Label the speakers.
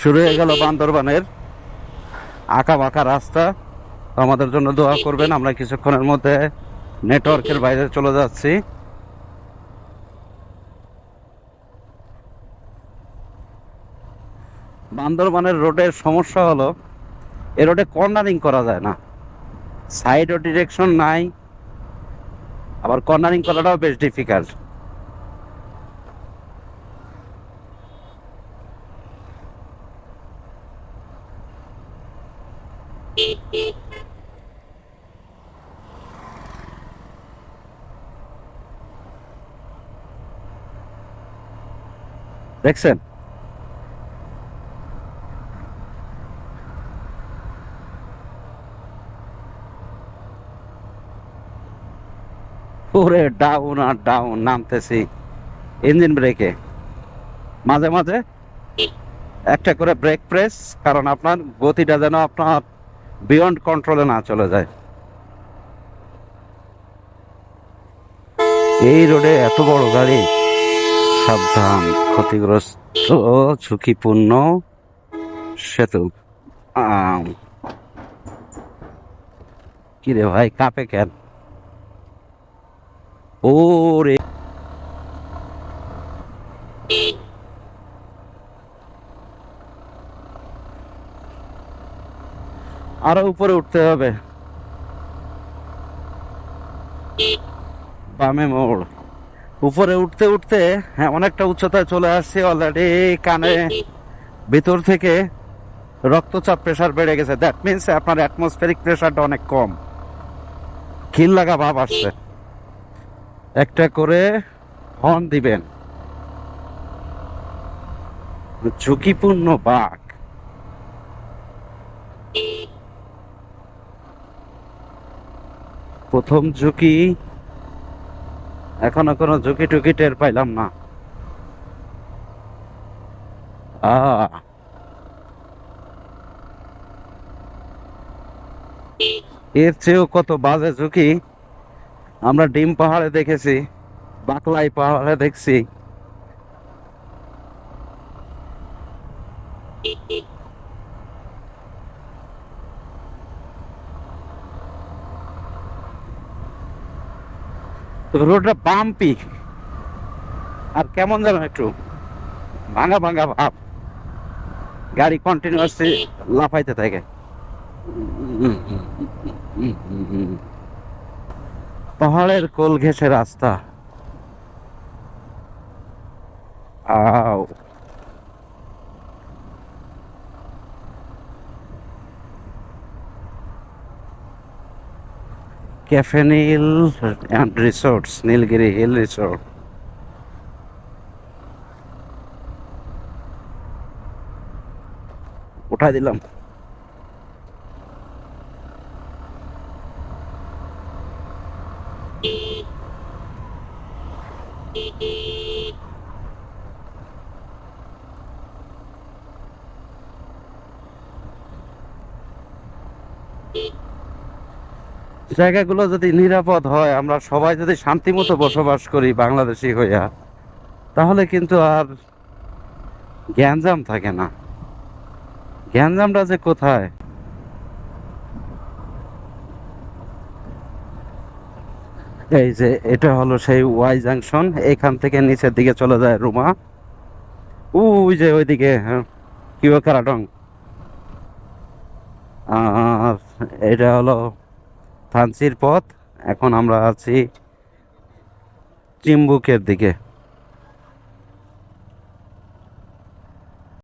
Speaker 1: শুরু হয়ে গেল বান্দরবানের আঁকা বাঁকা রাস্তা। আমাদের জন্য দোয়া করবেন, আমরা কিছুক্ষণের মধ্যে নেটওয়ার্কের বাইরে চলে যাচ্ছি। বান্দরবানের রোডের সমস্যা হলো, এ রোডে কর্নারিং করা যায় না। সাইড ও ডিরেকশন নাই, আবার কর্নারিং করাটাও বেশ ডিফিকাল্ট। দেখছেন? ওরে ডাউন আর ডাউন নামতেছি। ইঞ্জিন ব্রেকে। মাঝে মাঝে। একটা করে ব্রেক প্রেস কারণ আপনার গতিটা যেন আপনার বিয়ন্ড কন্ট্রোলে না চলে যায়। এই রোডে এত বড় গাড়ি, সাবধান, ক্ষতিগ্রস্ত, ঝুঁকিপূর্ণ, সেতু। আম। কি রে ভাই, কাঁপে কেন? ও ওরে। আরও উপরে উঠতে হবে। বামে মোড়। উপরে উঠতে উঠতে হ্যাঁ অনেকটা উচ্চতায় চলে আসছে অলরেডি কানে। ভিতর থেকে রক্তচাপ প্রেশার বেড়ে গেছে। দ্যাট মিনস আপনার অ্যাটমসফেরিক প্রেশারটা অনেক কম। খিল লাগা ভাব আসছে। একটা করে হর্ন দিবেন। ঝুঁকিপূর্ণ বাঘ প্রথম ঝুঁকি এখনও কোনো ঝুঁকি টুকি টের পাইলাম না। এর চেয়েও কত বাজে ঝুঁকি? আমরা ডিম পাহাড়ে দেখেছি, বাকলাই পাহাড়ে দেখছি। রোডটা বাম্পি। আর কেমন যেন একটু ভাঙা ভাঙা ভাব। গাড়ি কন্টিনিউয়াসলি লাফাইতে থাকে। পাহাড়ের কোল ঘেসে রাস্তা। আও। Cafe Neel and resorts Nilgiri hill resort. উঠাই দিলাম। জায়গাগুলো যদি নিরাপদ হয় আমরা সবাই যদি শান্তিমতো বসবাস করি বাংলাদেশি হইয়া তাহলে কিন্তু আর গ্যাঞ্জাম থাকে না। গ্যাঞ্জামটা যে কোথায়? এই যে এটা হলো সেই ওয়াই জাংশন এখান থেকে নিচের দিকে চলে যায় রুমা। ওই যে ওইদিকে হ্যাঁ, কিও কারাটং আর এটা হলো থানচির পথ। এখন আমরা আছি চিম্বুকের দিকে।